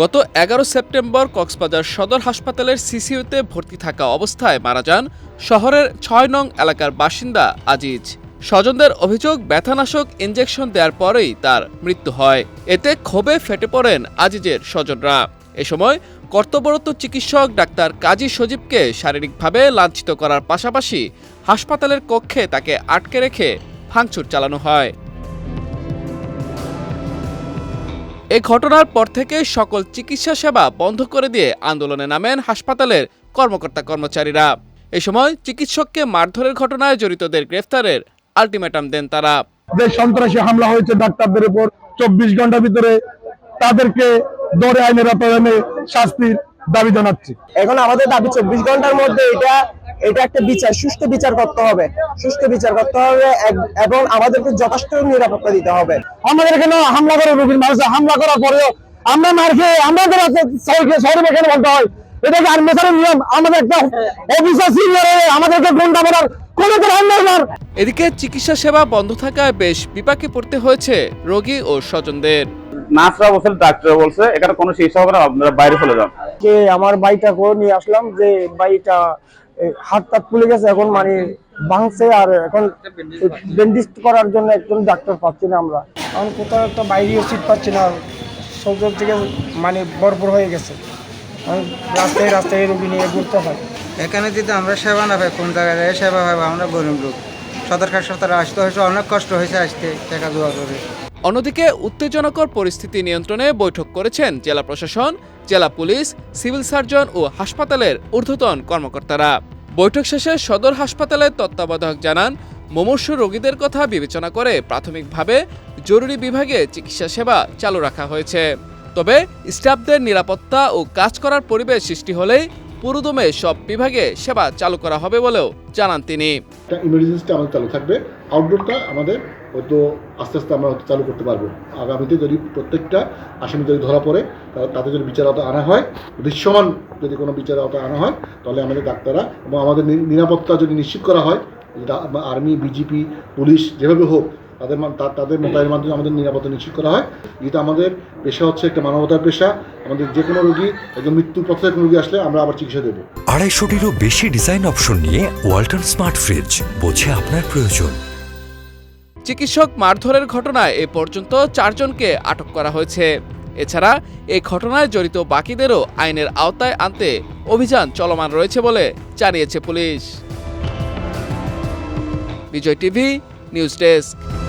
গত এগারো সেপ্টেম্বর কক্সবাজার সদর হাসপাতালের সিসিইউতে ভর্তি থাকা অবস্থায় মারা যান শহরের ছয় নং এলাকার বাসিন্দা আজিজ। স্বজনদের অভিযোগ, ব্যথানাশক ইঞ্জেকশন দেওয়ার পরেই তার মৃত্যু হয়। এতে ক্ষোভে ফেটে পড়েন আজিজের স্বজনরা। এ সময় কর্তব্যরত চিকিৎসক ডাক্তার কাজী সজীবকে শারীরিকভাবে লাঞ্ছিত করার পাশাপাশি হাসপাতালের কক্ষে তাকে আটকে রেখে ভাঙচুর চালানো হয়। এ ঘটনার পর থেকে সকল চিকিৎসা সেবা বন্ধ করে দিয়ে আন্দোলনে নামেন হাসপাতালের কর্মকর্তা কর্মচারীরা। এ সময় চিকিৎসককে মারধরের ঘটনায় জড়িতদের গ্রেফতারের আলটিমেটাম দেন তারা। যে সন্ত্রাসী হামলা হয়েছে ডাক্তারদের উপর চব্বিশ ঘণ্টার ভিতরে তাদেরকে দরে আইনের আওতায় শাস্তির দাবি জানাচ্ছি। এখন আমাদের দাবি চব্বিশ ঘণ্টার মধ্যে এটা এটা একটা বিচার সুষ্ঠু বিচার করতে হবে। সুষ্ঠু বিচার করতে হবে এবং আমাদেরকে যথেষ্ট নিরাপত্তা দিতে হবে। আমাদের এখানে হামলা করে রোগীর মানুষ হামলা করার পরেও আমরা মার খেয়ে আমাদের শহরে এখানে বলতে হয়। এটা কি আর্মেশনের নিয়ম আমাদের একটা অফিসার সিনিয়র আমাদেরকে গুন্ডা বলার এদিকে চিকিৎসা সেবা বন্ধ থাকায় বেশ বিপাকে পড়তে হয়েছে রোগী ও স্বজনদের। নার্সরা বলছে ডাক্তার বলছে এখানে কোনো চিকিৎসা হবে না আপনারা বাইরে চলে যান। যে আমার বাইটা করে নিয়ে আসলাম যে বাইটা এ, হাত টাত ফুলে গেছে এখন মানে ভাঙছে আর এখন ব্যান্ডেজ করার জন্য একজন ডাক্তার পাচ্ছি না আমরা। এখন কোথাও একটা বাইরেও সিট পাচ্ছি না সব দিক থেকে মানে বরবর হয়ে গেছে। রাস্তায় রাস্তায় রুগী নিয়ে ঘুরতে হয়। এখানে যদি আমরা সেবা না পাই কোন জায়গায় যায় সেবা পাবো? আমরা গরিব লোক। সদর হাসপাতালে আসতে হয়েছে অনেক কষ্ট হয়েছে আসতে টাকা দেওয়া করে। অন্যদিকে উত্তেজনাকর পরিস্থিতি নিয়ন্ত্রণে বৈঠক করেছেন জেলা প্রশাসন, জেলা পুলিশ, সিভিল সার্জন ও হাসপাতালের ঊর্ধ্বতন কর্মকর্তারা। বৈঠক শেষে সদর হাসপাতালের তত্ত্বাবধায়ক জানান, মুমূর্ষু রোগীদের কথা বিবেচনা করে প্রাথমিকভাবে জরুরি বিভাগে চিকিৎসা সেবা চালু রাখা হয়েছে। তবে স্টাফদের নিরাপত্তা ও কাজ করার পরিবেশ সৃষ্টি হলেই পুরোদমে সব বিভাগে সেবা চালু করা হবে বলেও জানান তিনি। ইমার্জেন্সিটা আমাদের চালু থাকবে। আউটডোরটা আমাদের হয়তো আস্তে আস্তে আমরা হয়তো চালু করতে পারব। আগামীতে যদি প্রত্যেকটা আসামি যদি ধরা পড়ে তাদের যদি বিচার আওতা আনা হয়, দৃশ্যমান যদি কোনো বিচার আওতা আনা হয়, তাহলে আমাদের ডাক্তাররা এবং আমাদের নিরাপত্তা যদি নিশ্চিত করা হয় আর্মি, বিজিপি, পুলিশ যেভাবে হোক, তাদের তাদের মোতায়েনের মাধ্যমে আমাদের নিরাপত্তা নিশ্চিত করা হয়। যেহেতু আমাদের পেশা হচ্ছে একটা মানবতার পেশা, আমাদের যে কোনো রোগী একজন মৃত্যুর পথে রোগী আসলে আমরা আবার চিকিৎসা দেবো। আড়াইশোটিরও বেশি ডিজাইন অপশন নিয়ে ওয়ালটন স্মার্ট ফ্রিজ বোঝে আপনার প্রয়োজন। চিকিৎসক মারধরের ঘটনায় এ পর্যন্ত চারজনকে আটক করা হয়েছে। এছাড়া এই ঘটনায় জড়িত বাকিদেরও আইনের আওতায় আনতে অভিযান চলমান রয়েছে বলে জানিয়েছে police. Vijay TV, news desk.